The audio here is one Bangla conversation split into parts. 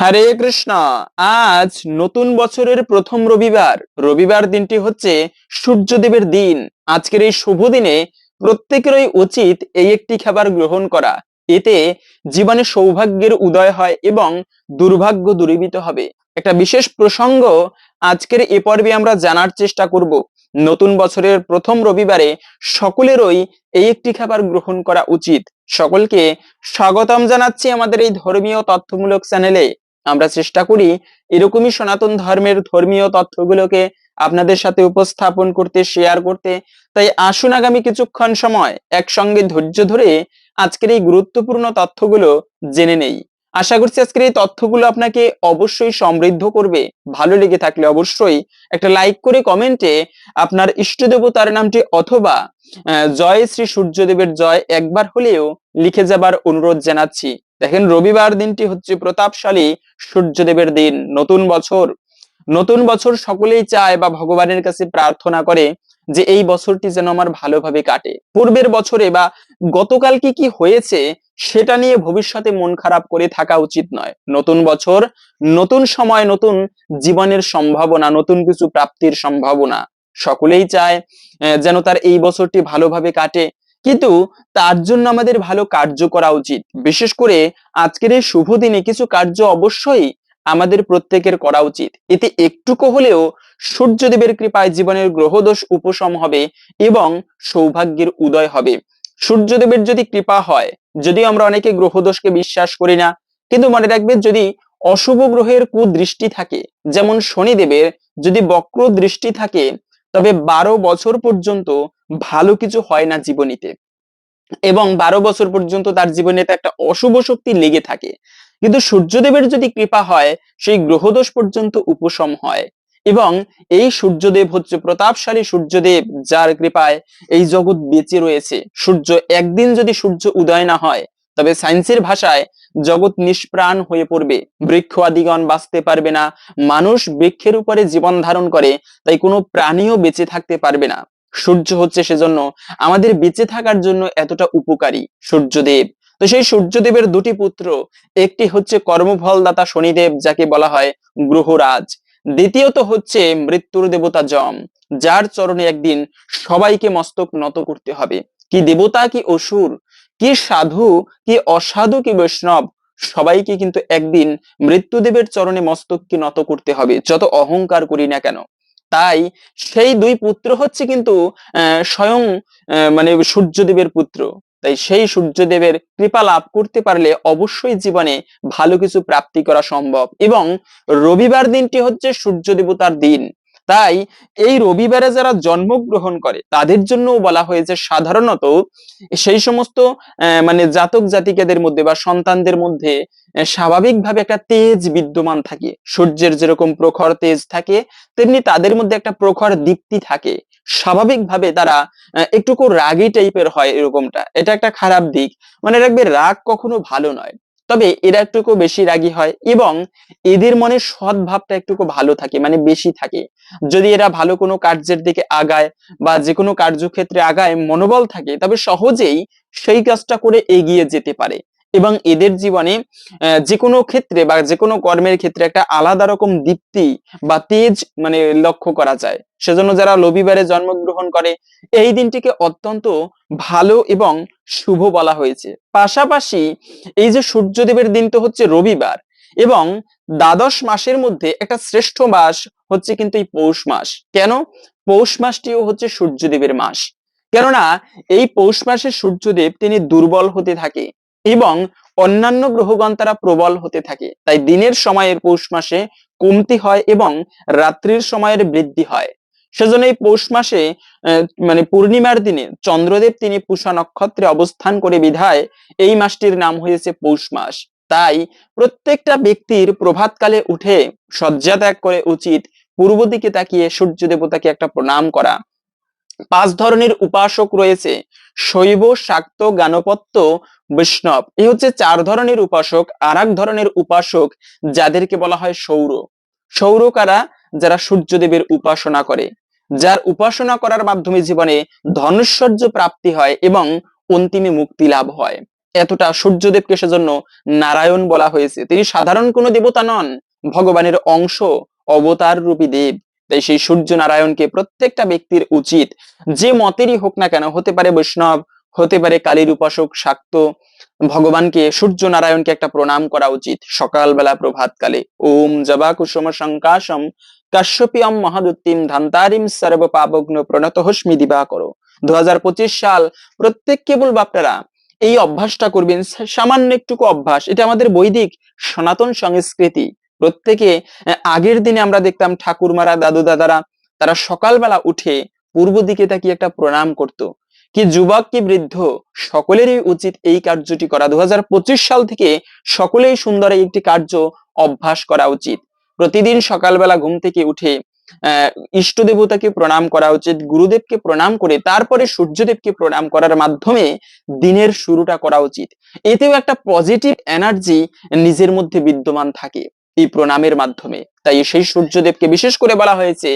হরে কৃষ্ণ। আজ নতুন বছরের প্রথম রবিবার। রবিবার দিনটি হচ্ছে সূর্যদেবের দিন। আজকের এই শুভ দিনে প্রত্যেকেরই উচিত এই একটি খাবার গ্রহণ করা। এতে জীবনে সৌভাগ্যের উদয় হয় এবং দুর্ভাগ্য দূরীভূত হবে। একটা বিশেষ প্রসঙ্গ আজকের এ পর্বে আমরা জানার চেষ্টা করব। নতুন বছরের প্রথম রবিবারে সকলেরই এই একটি খাবার গ্রহণ করা উচিত। সকলকে স্বাগতম জানাচ্ছি আমাদের এই ধর্মীয় তথ্যমূলক চ্যানেলে। আমরা চেষ্টা করি এরকমই সনাতন ধর্মের ধর্মীয় তথ্যগুলোকে আপনাদের সাথে উপস্থাপন করতে শেয়ার করতে। তাই আসুন আগামী কিছুক্ষণ সময় একসঙ্গে ধৈর্য ধরে আজকের এই গুরুত্বপূর্ণ তথ্যগুলো জেনে নেই। আশা করছি আজকের এই তথ্যগুলো আপনাকে অবশ্যই সমৃদ্ধ করবে। ভালো লেগে থাকলে অবশ্যই একটা লাইক করে কমেন্টে আপনার ইষ্ট দেবতার নামটি অথবা জয় শ্রী সূর্যদেবের জয় একবার হলেও লিখে যাবার অনুরোধ জানাচ্ছি। দেখেন রবিবার দিনটি হচ্ছে প্রতাপশালী সূর্যদেবের দিন, নতুন বছর। নতুন বছর সকলেই চায় বা ভগবানের কাছে প্রার্থনা করে যে এই বছরটি যেন আমার ভালোভাবে কাটে। পূর্বের বছরে বা গতকাল কি কি হয়েছে সেটা নিয়ে ভবিষ্যতে মন খারাপ করে থাকা উচিত নয়। নতুন বছর, নতুন সময়, নতুন জীবনের সম্ভাবনা, নতুন কিছু প্রাপ্তির সম্ভাবনা। সকলেই চায় যেন তার এই বছরটি ভালোভাবে কাটে। কিন্তু তার জন্য আমাদের ভালো কার্য করা উচিত। বিশেষ করে আজকের এই শুভ দিনে কিছু কার্য অবশ্যই আমাদের প্রত্যেকের করা উচিত। এতে একটুকু হলেও সূর্যদেবের কৃপায় জীবনের গ্রহদোষ উপশম হবে এবং সৌভাগ্যের উদয় হবে। সূর্যদেবের যদি কৃপা হয়, যদিও আমরা অনেকে গ্রহদোষকে বিশ্বাস করি না, কিন্তু মনে রাখবে যদি অশুভ গ্রহের কুদৃষ্টি থাকে, যেমন শনিদেবের যদি বক্র দৃষ্টি থাকে, তবে বারো বছর পর্যন্ত ভালো কিছু হয় না জীবনীতে। এবং বারো বছর পর্যন্ত তার জীবনে একটা অশুভ শক্তি লেগে থাকে। কিন্তু সূর্যদেবের যদি কৃপা হয়, সেই গ্রহদোষ পর্যন্ত উপশম হয়। এবং এই সূর্যদেব হচ্ছে প্রতাপশালী সূর্যদেব, যার কৃপায় এই জগৎ বেঁচে রয়েছে। সূর্য একদিন যদি সূর্য উদয় না হয়, তবে সায়েন্সের ভাষায় জগৎ নিষ্প্রাণ হয়ে পড়বে। বৃক্ষ আদিগণ বাঁচতে পারবে না, মানুষ বৃক্ষের উপরে জীবন ধারণ করে, তাই কোনো প্রাণীও বেঁচে থাকতে পারবে না। সূর্য হচ্ছে সেজন্য আমাদের বেঁচে থাকার জন্য এতটা উপকারী সূর্যদেব। তো সেই সূর্যদেবের দুটি পুত্র, একটি হচ্ছে কর্মফলদাতা শনিদেব, যাকে বলা হয় গ্রহরাজ। দ্বিতীয়ত হচ্ছে মৃত্যুর দেবতা যম, যার চরণে একদিন সবাইকে মস্তক নত করতে হবে। কি দেবতা, কি অসুর, কি সাধু, কি অসাধু, কি বৈষ্ণব, সবাইকে কিন্তু একদিন মৃত্যুদেবের চরণে মস্তককে নত করতে হবে, যত অহংকার করি না কেন। তাই সেই দুই পুত্র হচ্ছে কিন্তু স্বয়ং মানে সূর্যদেবের পুত্র। তাই সেই সূর্যদেবের কৃপা লাভ করতে পারলে অবশ্যই জীবনে ভালো কিছু প্রাপ্তি করা সম্ভব। এবং রবিবার দিনটি হচ্ছে সূর্য দেবতার দিন। তাই এই রবিবারে যারা জন্মগ্রহণ করে তাদের জন্যও বলা হয়েছে সাধারণত সেই সমস্ত মানে জাতক জাতিকাদের মধ্যে বা সন্তানদের মধ্যে স্বাভাবিকভাবে একটা তেজ বিদ্যমান থাকে। সূর্যের যেরকম প্রখর তেজ থাকে তেমনি তাদের মধ্যে একটা প্রখর দীপ্তি থাকে। স্বাভাবিকভাবে তারা আহ, একটুকু রাগী টাইপের হয় এরকমটা। এটা একটা খারাপ দিক। মানে রাখবে রাগ কখনো ভালো নয়। তবে এরা একটুকু বেশি রাগী হয় এবং এদের মনে সৎ ভাবটা একটুকু ভালো থাকে মানে বেশি থাকে। যদি এরা ভালো কোনো কার্যের দিকে আগায় বা যে কোনো কার্যক্ষেত্রে আগায়, মনোবল থাকে, তবে সহজেই সেই কাজটা করে এগিয়ে যেতে পারে। এবং এদের জীবনে যে কোনো ক্ষেত্রে বা যে কোনো কর্মের ক্ষেত্রে একটা আলাদা রকম দীপ্তি বা তেজ মানে লক্ষ্য করা যায়। সেজন্য যারা রবিবারে জন্মগ্রহণ করে, এই দিনটিকে অত্যন্ত ভালো এবং শুভ বলা হয়েছে। পাশাপাশি এই যে সূর্যদেবের দিন তো হচ্ছে রবিবার এবং দ্বাদশ মাসের মধ্যে একটা শ্রেষ্ঠ মাস হচ্ছে কিন্তু এই পৌষ মাস। কেন? পৌষ মাসটিও হচ্ছে সূর্যদেবের মাস। কেননা এই পৌষ মাসে সূর্যদেব তিনি দুর্বল হতে থাকে। এবং অন্যান্য গ্রহগণ তারা প্রবল হতে থাকে। তাই দিনের সময়ের পৌষ মাসে কমতি হয় এবং রাত্রির সময়ের বৃদ্ধি হয়। সেজন্য এই পৌষ মাসে মানে পূর্ণিমার দিনে চন্দ্রদেব তিনি পুষা নক্ষত্রে অবস্থান করে বিধায় এই মাসটির নাম হয়েছে পৌষ মাস। তাই প্রত্যেকটা ব্যক্তির প্রভাতকালে উঠে শয্যা ত্যাগ করে উচিত পূর্ব দিকে তাকিয়ে সূর্য দেবতাকে একটা প্রণাম করা। পাঁচ ধরনের উপাসক রয়েছে। শৈব, শাক্ত গানপত্য বৈষ্ণব। এই হচ্ছে চার ধরনের উপাসক। আর এক ধরনের উপাসক যাদেরকে বলা হয় সৌর। সৌর কারা? যারা সূর্যদেবের উপাসনা করে। যার উপাসনা করার মাধ্যমে জীবনে ধনুশ্বর্য প্রাপ্তি হয় এবং অন্তিমে মুক্তি লাভ হয়। এতটা সূর্যদেবকে সেজন্য নারায়ণ বলা হয়েছে। তিনি সাধারণ কোনো দেবতা নন, ভগবানের অংশ, অবতার রূপী দেব। তাই সেই সূর্য নারায়ণকে প্রত্যেকটা ব্যক্তির উচিত যে মতেরই হোক না কেন, হতে পারে বৈষ্ণব, হতে পারে কালীর উপাসক শাক্ত, ভগবানকে সূর্য নারায়ণকে একটা প্রণাম করা উচিত। সকালবেলা প্রভাতকালে, ওম জবা কুসুম সংকাশম কাশ্যপিয়ম মহাদুত্তিম ধান্তারিম সর্ব পাবগ্ন প্রণত হস্মি দিবা করো। দু হাজার পঁচিশ সাল, প্রত্যেককে বলব আপনারা, এই অভ্যাসটা করবেন সামান্য একটুকু অভ্যাস। এটা আমাদের বৈদিক, সনাতন সংস্কৃতি। প্রত্যেকে আগের দিনে আমরা দেখতাম ঠাকুরমারা দাদু দাদারা তারা সকালবেলা উঠে পূর্ব দিকে তাকিয়ে একটা প্রণাম করত। কি যুবক, কি বৃদ্ধ, সকলেরই উচিত এই কার্যটি করা। দুহাজার পঁচিশ সাল থেকে সকলেই সুন্দর একটি কার্য অভ্যাস করা উচিত। প্রতিদিন সকালবেলা ঘুম থেকে উঠে আহ ইষ্ট দেবতাকে প্রণাম করা উচিত, গুরুদেবকে প্রণাম করে, তারপরে সূর্যদেবকে প্রণাম করার মাধ্যমে দিনের শুরুটা করা উচিত। এতেও একটা পজিটিভ এনার্জি নিজের মধ্যে বিদ্যমান থাকে। এই প্রণামের মাধ্যমে। তাই সেই সূর্যদেবকে বিশেষ করে বলা হয়েছে,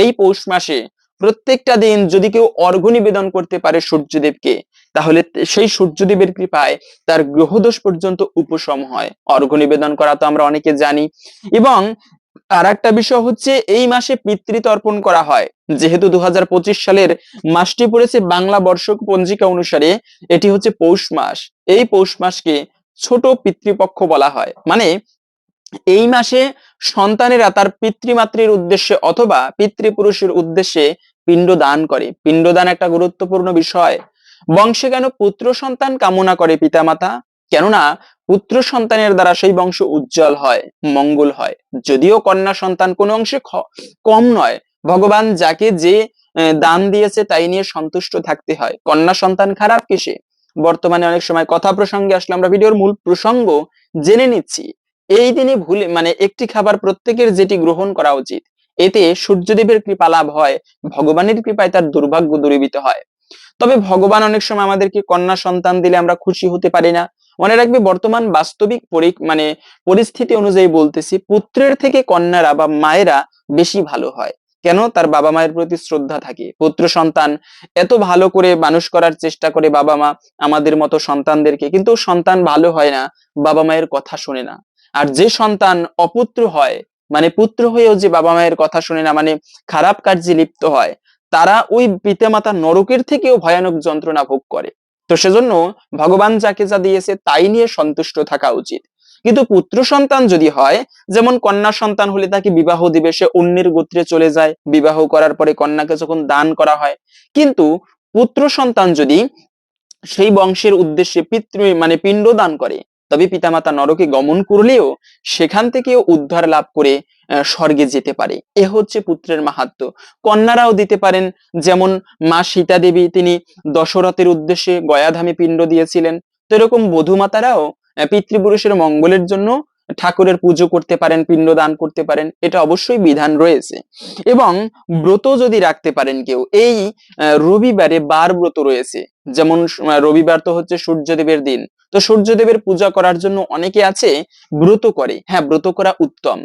এই পৌষ মাসে প্রত্যেকটা দিন যদি কেউ অর্ঘ নিবেদন করতে পারে সূর্যদেবকে, তাহলে সেই সূর্যদেবের কৃপায় তার গ্রহদোষ পর্যন্ত উপশম হয়। অর্ঘ নিবেদন করা তো আমরা অনেকে জানি। এবং আর একটা বিষয় হচ্ছে, এই মাসে পিতৃতর্পণ করা হয়। যেহেতু দু হাজার পঁচিশ সালের মাসটি পড়েছে বাংলা বর্ষক পঞ্জিকা অনুসারে, এটি হচ্ছে পৌষ মাস। এই পৌষ মাসকে ছোট পিতৃপক্ষ বলা হয়। মানে এই মাসে সন্তানেরা তার পিতৃমাতৃর উদ্দেশ্যে অথবা পিতৃপুরুষের উদ্দেশ্যে পিণ্ড দান করে। পিণ্ডদান একটা গুরুত্বপূর্ণ বিষয়। বংশে কেন পুত্র সন্তান কামনা করে পিতামাতা? কেননা পুত্র সন্তানের দ্বারা সেই বংশ উজ্জ্বল হয়, মঙ্গল হয়। যদিও কন্যা সন্তান কোনো অংশে কম নয়। ভগবান যাকে যে দান দিয়েছে তাই নিয়ে সন্তুষ্ট থাকতে হয়। কন্যা সন্তান খারাপ কিসে? বর্তমানে অনেক সময় কথা প্রসঙ্গে আসলে আমরা ভিডিওর মূল প্রসঙ্গ জেনে নিচ্ছি। এই দিনে ভুলে মানে একটি খাবার প্রত্যেকের যেটি গ্রহণ করা উচিত, এতে সূর্যদেবের কৃপা লাভ হয়, ভগবানের কৃপায় তার দুর্ভাগ্য দূরীভূত হয়। তবে ভগবান অনেক সময় আমাদেরকে কন্যা সন্তান দিলে আমরা খুশি হতে পারি না। মনে রাখবে বর্তমান বাস্তবিক মানে পরিস্থিতি অনুযায়ী বলতেছি, পুত্রের থেকে কন্যারা বা মায়েরা বেশি ভালো হয়। কেন? তার বাবা মায়ের প্রতি শ্রদ্ধা থাকে। পুত্র সন্তান এত ভালো করে মানুষ করার চেষ্টা করে বাবা মা আমাদের মতো সন্তানদেরকে, কিন্তু সন্তান ভালো হয় না, বাবা মায়ের কথা শোনে না। আর যে সন্তান অপুত্র হয় মানে পুত্র হয়েও যে বাবা মায়ের কথা শুনে না মানে খারাপ কার্যে লিপ্ত হয়, তারা ওই পিতামাতা নরকের থেকেও ভয়ানক যন্ত্রণা ভোগ করে। তো সেজন্য ভগবান যাকে যা দিয়েছে তাই নিয়ে সন্তুষ্ট থাকা উচিত। কিন্তু পুত্র সন্তান যদি হয়, যেমন কন্যা সন্তান হলে তাকে বিবাহ দিবে, সে অন্যের গোত্রে চলে যায়, বিবাহ করার পরে কন্যাকে যখন দান করা হয়। কিন্তু পুত্র সন্তান যদি সেই বংশের উদ্দেশ্যে পিতৃ মানে পিণ্ড দান করে তবে পিতামাতা নরকে গমন করলেও সেখান থেকেও উদ্ধার লাভ করে স্বর্গে যেতে পারে। এ হচ্ছে পুত্রের মাহাত্ম্য। কন্যারাও দিতে পারেন, যেমন মা সীতা দেবী তিনি দশরথের উদ্দেশ্যে গয়াধামে পিণ্ড দিয়েছিলেন। তো এরকম বধুমাতারাও পিতৃপুরুষের মঙ্গলের জন্য ঠাকুরের পুজো করতে পারেন, পিণ্ড দান করতে পারেন। এটা অবশ্যই বিধান রয়েছে। এবং ব্রত যদি রাখতে পারেন কেউ, এই রবিবারে বার ব্রত রয়েছে। যেমন রবিবার তো হচ্ছে সূর্যদেবের দিন। তো সূর্যদেবের পূজা করার জন্য অনেকে আছে ব্রত করে। হ্যাঁ ব্রত করা উত্তম।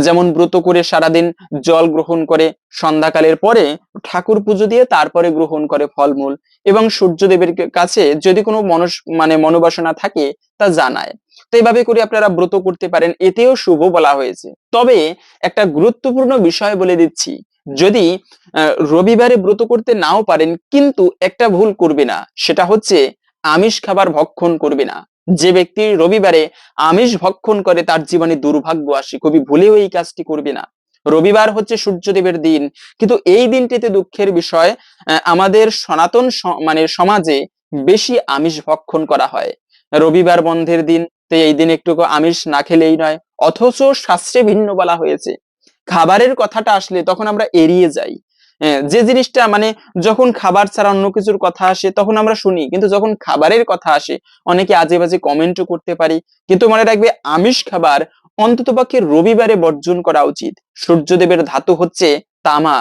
যেমন ব্রত করে সারাদিন জল গ্রহণ করে, সন্ধ্যাকালের পরে ঠাকুর পুজো দিয়ে তারপরে গ্রহণ করে ফলমূল এবং সূর্যদেবের কাছে যদি কোনো মনস মানে মনোবাসনা থাকে তা জানায়। তো এইভাবে করে আপনারা ব্রত করতে পারেন। এতেও শুভ বলা হয়েছে। তবে একটা গুরুত্বপূর্ণ বিষয় বলে দিচ্ছি। যদি রবিবারে ব্রত করতে নাও পারেন, কিন্তু একটা ভুল করবে না। সেটা হচ্ছে, আমিষ খাবার ভক্ষণ করবে না। যে ব্যক্তি রবিবারে আমিষ ভক্ষণ করে, তার জীবনে দুর্ভাগ্য আসে। কবি ভুলেও এই কাজটি করবে না। রবিবার হচ্ছে সূর্যদেবের দিন। কিন্তু এই দিনটিতে দুঃখের বিষয় আমাদের সনাতন মানে সমাজে বেশি আমিষ ভক্ষণ করা হয়। রবিবার বন্ধের দিন, তো এই দিন একটু আমিষ না খেলেই নয়, অথচ শাস্ত্রে ভিন্ন বলা হয়েছে। খাবারের কথাটা আসলে তখন আমরা এড়িয়ে যাই। হ্যাঁ, যে জিনিসটা মানে যখন খাবার ছাড়া অন্য কিছুর কথা আসে তখন আমরা শুনি কিন্তু যখন খাবারের কথা আসে অনেকে আজে বাজে কমেন্টও করতে পারি। কিন্তু মনে রাখবে আমিষ খাবার অন্ততপক্ষে রবিবারে বর্জন করা উচিত। সূর্যদেবের ধাতু হচ্ছে তামা।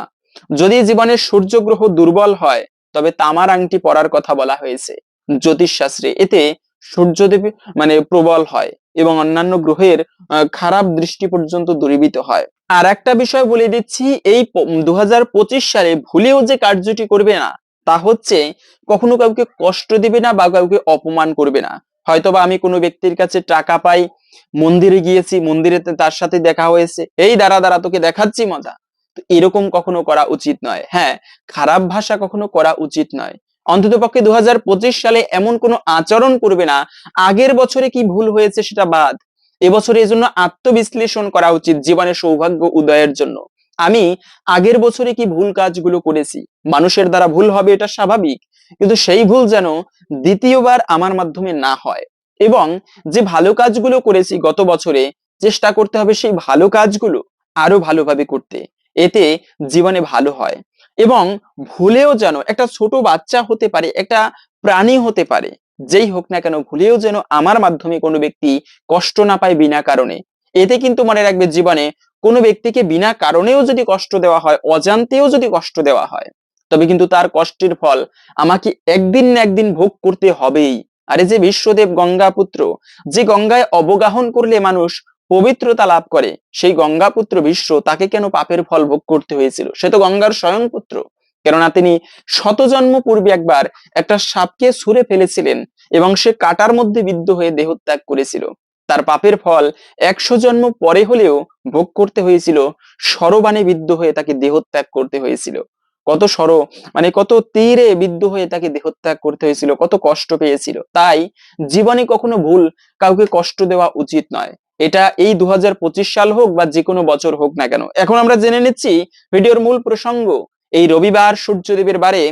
যদি জীবনে সূর্য গ্রহ দুর্বল হয় তবে তামার আংটি পরার কথা বলা হয়েছে। জ্যোতিষ শাস্ত্রে এতে সূর্যদেব মানে প্রবল হয় এবং অন্যান্য গ্রহের খারাপ দৃষ্টি পর্যন্ত দূরীভূত হয়। আর একটা বিষয় বলে দিচ্ছি, এই দুহাজার পঁচিশ সালে ভুলেও যে কার্যটি করবে না, তা হচ্ছে কখনো কাউকে কষ্ট দিবে না বা কাউকে অপমান করবে না। হয়তোবা আমি কোনো ব্যক্তির কাছে টাকা পাই, মন্দিরে গিয়েছি, মন্দিরে তার সাথে দেখা হয়েছে, এই দ্বারা দ্বারা তোকে দেখাচ্ছি মজা। এরকম কখনো করা উচিত নয়। হ্যাঁ খারাপ ভাষা কখনো করা উচিত নয়। অন্তত পক্ষে দু সালে এমন কোনো আচরণ করবে না। আগের বছরে কি ভুল হয়েছে সেটা বাদ। এবছরে এজন্য আত্মবিশ্লেষণ করা উচিত জীবনে সৌভাগ্য উদয়ের জন্য। আমি আগের বছরে কি ভুল কাজগুলো করেছি? মানুষের দ্বারা ভুল হবে এটা স্বাভাবিক। কিন্তু সেই ভুল যেন দ্বিতীয়বার আমার মাধ্যমে না হয়। এবং যে ভালো কাজগুলো করেছি গত বছরে, চেষ্টা করতে হবে সেই ভালো কাজগুলো আরও ভালোভাবে করতে। এতে জীবনে ভালো হয়। এবং ভুলেও যেন একটা ছোট বাচ্চা হতে পারে, একটা প্রাণী হতে পারে, যেই হোক না কেন ভুলেও যেন আমার মাধ্যমে কোনো ব্যক্তি কষ্ট না পায় বিনা কারণে। এতে কিন্তু মনে রাখবে জীবনে কোনো ব্যক্তিকে বিনা কারণেও যদি কষ্ট দেওয়া হয়, অজান্তেও যদি কষ্ট দেওয়া হয়, তবে কিন্তু তার কষ্টের ফল আমাকে একদিন না একদিন ভোগ করতে হবেই। আরে যে বিশ্বদেব গঙ্গা পুত্র যে গঙ্গায় অবগাহন করলে মানুষ পবিত্রতা লাভ করে। সেই গঙ্গা পুত্র বিশ্ব তাকে কেন পাপের ফল ভোগ করতে হয়েছিল? সে তো গঙ্গার স্বয়ং পুত্র কেননা তিনি শত জন্ম পূর্বে একবার একটা সাপকে ছুঁড়ে ফেলেছিলেন এবং সে কাটার মধ্যে বিদ্ধ হয়ে দেহত্যাগ করেছিল। তার পাপের ফল একশো জন্ম পরে হলেও ভোগ করতে হয়েছিল, সরবানে বিদ্ধ হয়ে তাকে দেহত্যাগ করতে হয়েছিল। কত সর মানে কত তীরে বিদ্ধ হয়ে তাকে দেহত্যাগ করতে হয়েছিল, কত কষ্ট পেয়েছিল। তাই জীবনে কখনো ভুল কাউকে কষ্ট দেওয়া উচিত নয়। এটা এই দু হাজার পঁচিশ সাল হোক বা যে কোনো বছর হোক না কেন। এখন আমরা জেনে নিচ্ছি ভিডিওর মূল প্রসঙ্গ, এই রবিবার সূর্যদেবের বারে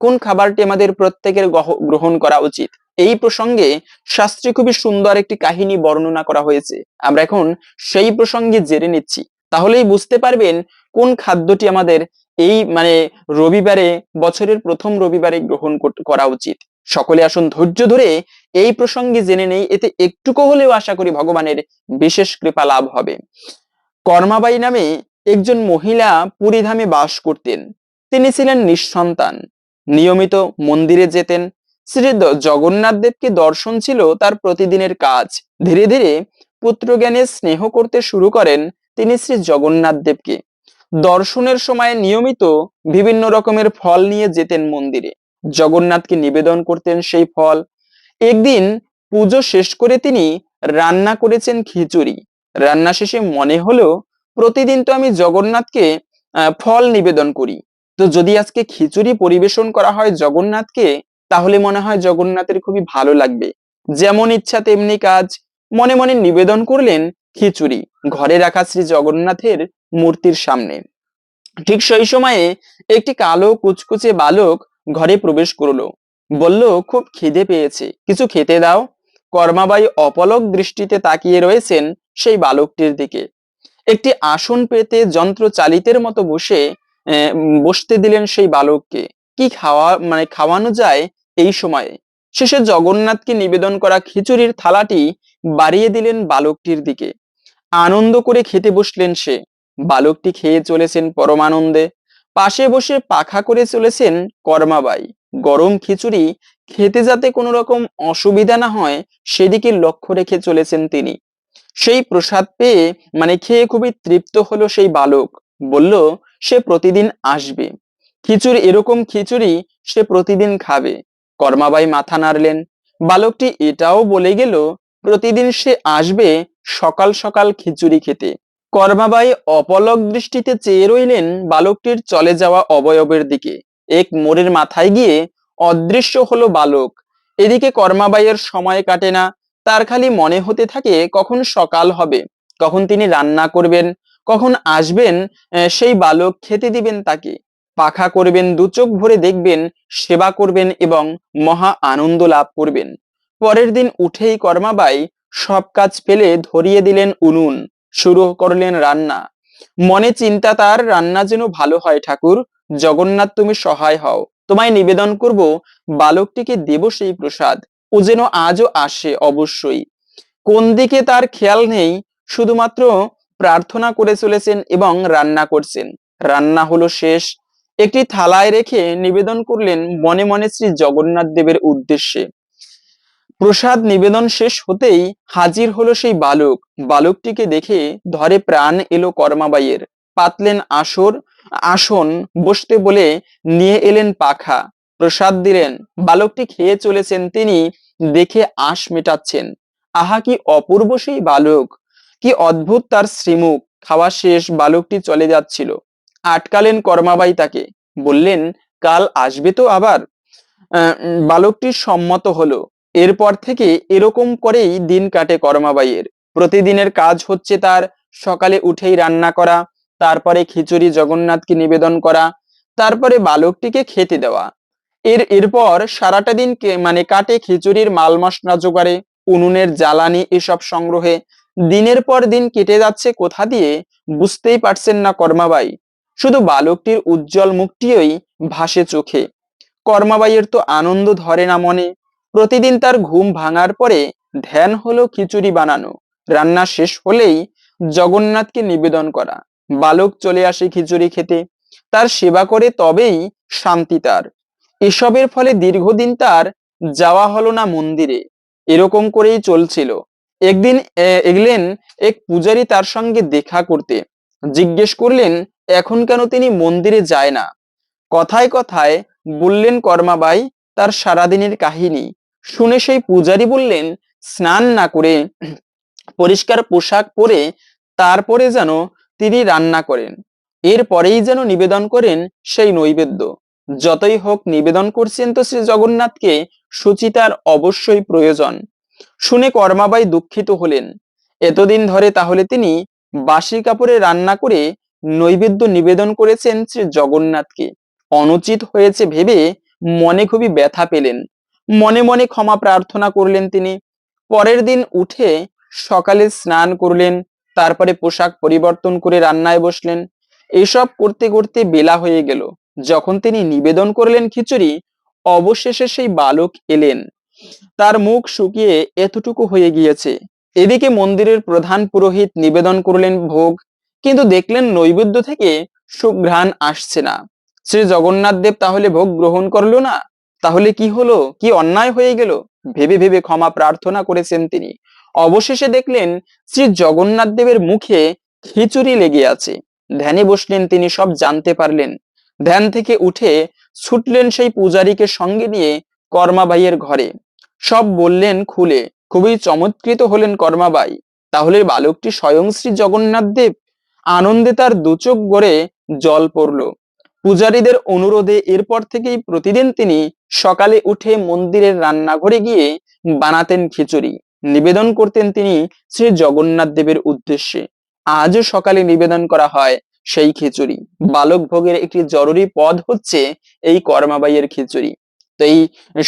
কোন খাবারটি আমাদের প্রত্যেকের গ্রহণ করা উচিত? এই প্রসঙ্গে শাস্ত্রে খুবই সুন্দর একটি কাহিনী বর্ণনা করা হয়েছে। আমরা এখন সেই প্রসঙ্গে জেনে নিচ্ছি। তাহলেই বুঝতে পারবেন কোন খাদ্যটি আমাদের এই মানে রবিবারে, বছরের প্রথম রবিবারে গ্রহণ করা উচিত। সকলে আসুন ধৈর্য ধরে এই প্রসঙ্গে জেনে নেই, এতে একটুকু হলেও আশা করি ভগবানের বিশেষ কৃপা লাভ হবে। কর্মাবাই নামে একজন মহিলা পুরীধামে বাস করতেন। তিনি ছিলেন নিঃসন্তান। নিয়মিত মন্দিরে যেতেন। শ্রী জগন্নাথ দেবকে দর্শন ছিল তার প্রতিদিনের কাজ। ধীরে ধীরে পুত্রজ্ঞানে স্নেহ করতে শুরু করেন তিনি শ্রী জগন্নাথ দেবকে। দর্শনের সময় নিয়মিত বিভিন্ন রকমের ফল নিয়ে যেতেন মন্দিরে। জগন্নাথকে নিবেদন করতেন সেই ফল। একদিন পুজো শেষ করে তিনি রান্না করেছেন খিচুড়ি। রান্না শেষে মনে হলো, প্রতিদিন তো আমি জগন্নাথকে ফল নিবেদন করি। তো যদি আজকে খিচুড়ি পরিবেশন করা হয় জগন্নাথকে, তাহলে মনে হয় জগন্নাথের খুবই ভালো লাগবে। যেমন ইচ্ছা তেমনি কাজ। মনে মনে নিবেদন করলেন খিচুড়ি, ঘরে রাখা শ্রী জগন্নাথের মূর্তির সামনে। ঠিক সেই সময়ে একটি কালো কুচকুচে বালক ঘরে প্রবেশ করল। বলল, খুব খিদে পেয়েছে। কিছু খেতে দাও। কর্মাবাই অপলক দৃষ্টিতে তাকিয়ে রয়েছেন সেই বালকটির দিকে। একটি আসন পেতে যন্ত্র চালিতের মতো বসে বসতে দিলেন সেই বালককে। কি খাওয়া মানে খাওয়ানো যায় এই সময়ে? শেষে জগন্নাথকে নিবেদন করা খিচুড়ির থালাটি বাড়িয়ে দিলেন বালকটির দিকে। আনন্দ করে খেতে বসলেন সে। বালকটি খেয়ে চলেছেন পরমানন্দে। পাশে বসে পাখা করে চলেছেন কর্মাবাই। গরম খিচুড়ি খেতে যাতে কোনো রকম অসুবিধা না হয়, সেদিকে লক্ষ্য রেখে চলেছেন তিনি। সেই প্রসাদ পেয়ে মানে খেয়ে খুবই তৃপ্ত হলো সেই বালক। বলল, সে প্রতিদিন আসবে। খিচুড়ি, এরকম খিচুড়ি সে প্রতিদিন খাবে। কর্মাবাই মাথা নাড়লেন। বালকটি এটাও বলে গেল, প্রতিদিন সে আসবে সকাল সকাল খিচুড়ি খেতে। কর্মাবাই অপলক দৃষ্টিতে চেয়ে রইলেন বালকটির চলে যাওয়া অবয়বের দিকে। এক মোড়ের মাথায় গিয়ে অদৃশ্য হলো বালক। এদিকে কর্মাবাইয়ের সময় কাটে না, তার খালি মনে হতে থাকে কখন সকাল হবে, কখন তিনি রান্না করবেন, কখন আসবেন সেই বালক খেতে দিবেন তাকে। পাখা করবেন, দু চোখ ভরে দেখবেন, সেবা করবেন এবং মহা আনন্দ লাভ করবেন। পরের দিন উঠেই কর্মাবাই সব কাজ ফেলে ধরিয়ে দিলেন উনুন। শুরু করলেন রান্না। মনে চিন্তা, তার রান্না যেন ভালো হয় ঠাকুর। জগন্নাথ, তুমি সহায় হও। তোমায় নিবেদন করব, বালকটিকে দেব সেই প্রসাদ। ও যেন আজও আসে অবশ্যই। কোন দিকে তার খেয়াল নেই, শুধুমাত্র প্রার্থনা করে চলেছেন এবং রান্না করছেন। রান্না হলো শেষ। একটি থালায় রেখে নিবেদন করলেন মনে মনে শ্রী জগন্নাথ দেবের উদ্দেশ্যে। প্রসাদ নিবেদন শেষ হতেই হাজির হলো সেই বালক। বালকটিকে দেখে ধরে প্রাণ এলো কর্মাবাইয়ের। পাতলেন আসর, আসন বসতে বলে নিয়ে এলেন পাখা। প্রসাদ দিলেন, বালকটি খেয়ে চলেছেন তিনি, দেখে আশ মেটাচ্ছেন। আহা, কি অপূর্ব সেই বালক! কি অদ্ভুত তার শ্রীমুখ! খাওয়া শেষ, বালকটি চলে যাচ্ছিল। আটকালেন কর্মাবাই তাকে। বললেন, কাল আসবে তো আবার? বালকটি সম্মত হলো। এরপর থেকে এরকম করেই দিন কাটে কর্মাবাইয়ের। প্রতিদিনের কাজ হচ্ছে তার সকালে উঠেই রান্না করা, তারপরে খিচুড়ি জগন্নাথকে নিবেদন করা, তারপরে বালকটিকে খেতে দেওয়া। এর এরপর সারাটা দিন মানে কাটে খিচুড়ির মাল মশলা জোগাড়ে, উনুনের জ্বালানি এসব সংগ্রহে। দিনের পর দিন কেটে যাচ্ছে কোথা দিয়ে বুঝতেই পারছেন না কর্মাবাই। শুধু বালকটির উজ্জ্বল মুখটিই ভাসে চোখে। কর্মাবাইয়ের তো আনন্দ ধরে না মনে। প্রতিদিন তার ঘুম ভাঙার পরে ধ্যান হলো খিচুড়ি বানানো, রান্না শেষ হলেই জগন্নাথকে নিবেদন করা। বালক চলে আসে খিচুড়ি খেতে। তার সেবা করে তবেই শান্তি তার। এসবের ফলে দীর্ঘদিন তার যাওয়া হলো না মন্দিরে। এরকম করেই চলছিল। একদিন এগলেন এক পূজারী তার সঙ্গে দেখা করতে। জিজ্ঞেস করলেন, এখন কেন তিনি মন্দিরে যায় না? কথায় কথায় বললেন কর্মাবাই তার সারাদিনের কাহিনী। শুনে সেই পূজারী বললেন, স্নান না করে পরিষ্কার পোশাক পরে তারপরে যেন তিনি রান্না করেন। এরপরেই যেন নিবেদন করেন সেই নৈবেদ্য। যতই হোক নিবেদন করছেন তো শ্রী জগন্নাথকে, সুচিতার অবশ্যই প্রয়োজন। শুনে কর্মাবাই দুঃখিত হলেন। এতদিন ধরে তাহলে তিনি বাসি কাপড়ে রান্না করে নৈবেদ্য নিবেদন করেছেন শ্রী জগন্নাথকে। অনুচিত হয়েছে ভেবে মনে খুবই ব্যথা পেলেন। মনে মনে ক্ষমা প্রার্থনা করলেন তিনি। পরের দিন উঠে সকালে স্নান করলেন, তারপরে পোশাক পরিবর্তন করে রান্নায় বসলেন। এসব করতে করতে বেলা হয়ে গেল। যখন তিনি নিবেদন করলেন খিচুড়ি, অবশেষে সেই বালক এলেন। তার মুখ শুকিয়ে এতটুকু হয়ে গিয়েছে। এদিকে মন্দিরের প্রধান পুরোহিত নিবেদন করলেন ভোগ, কিন্তু দেখলেন নৈবেদ্য থেকে সুঘ্রাণ আসছে না। শ্রী জগন্নাথ দেব তাহলে ভোগ গ্রহণ করল না? তাহলে কি হলো? কি অন্যায় হয়ে গেল? ভেবে ভেবে ক্ষমা প্রার্থনা করেছেন তিনি। অবশেষে দেখলেন শ্রী জগন্নাথ দেবের মুখে খিচুড়ি লেগে আছে। ধ্যানে বসলেন তিনি, সব জানতে পারলেন। ধ্যান থেকে উঠে ছুটলেন সেই পূজারীকে সঙ্গে নিয়ে কর্মাবাইয়ের ঘরে। সব বললেন খুলে, খুবই চমৎকৃত হলেন কর্মাবাই। তাহলে বালকটি স্বয়ং শ্রী জগন্নাথ দেব? আনন্দে তার দুচোখ গড়ে জল পড়ল। পূজারীদের অনুরোধে এরপর থেকেই প্রতিদিন তিনি সকালে উঠে মন্দিরের রান্নাঘরে গিয়ে বানাতেন খিচুড়ি। নিবেদন করতেন তিনি শ্রী জগন্নাথ দেবের উদ্দেশ্যে। আজও সকালে নিবেদন করা হয় সেই খিচুড়ি। বালক ভোগের একটি জরুরি পদ হচ্ছে এই কর্মাবাইয়ের খিচুড়ি। তো এই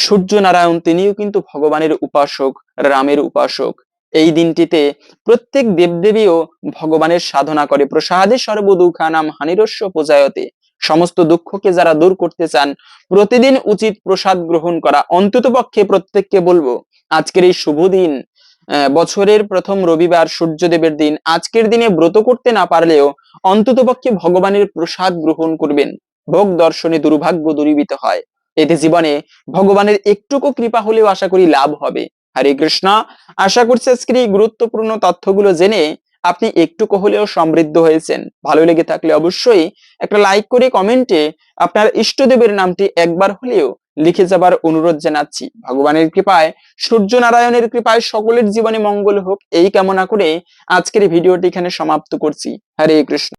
সূর্য নারায়ণ তিনিও কিন্তু ভগবানের উপাসক, রামের উপাসক। এই দিনটিতে প্রত্যেক দেবদেবীও ভগবানের সাধনা করে। প্রসাদে সর্বদুঃখানাম হানিরস্য পূজায়তে। সমস্ত দুঃখকে যারা দূর করতে চান, প্রতিদিন উচিত প্রসাদ গ্রহণ করা। অন্তত পক্ষে প্রত্যেককে বলব, আজকের এই শুভ দিন বছরের প্রথম রবিবার সূর্যদেবের দিন, আজকের দিনে ব্রত করতে না পারলেও অন্তত পক্ষে ভগবানের প্রসাদ গ্রহণ করবেন। ভোগ দর্শনে দুর্ভাগ্য দূরীভূত হয়। এতে জীবনে ভগবানের একটুকু কৃপা হলেও আশা করি লাভ হবে। হরে কৃষ্ণ। আশা করছি আজকের এই গুরুত্বপূর্ণ তথ্যগুলো জেনে আপনি একটুকু হলেও সমৃদ্ধ হয়েছেন। ভালো লেগে থাকলে অবশ্যই একটা লাইক করে কমেন্টে আপনার ইষ্টদেবের নামটি একবার হলেও লিখে যাবার অনুরোধ জানাচ্ছি। ভগবানের কৃপায় সূর্য নারায়ণের কৃপায় সকলের জীবনে মঙ্গল হোক, এই কামনা করে আজকের ভিডিওটি এখানে সমাপ্ত করছি। হরে কৃষ্ণ।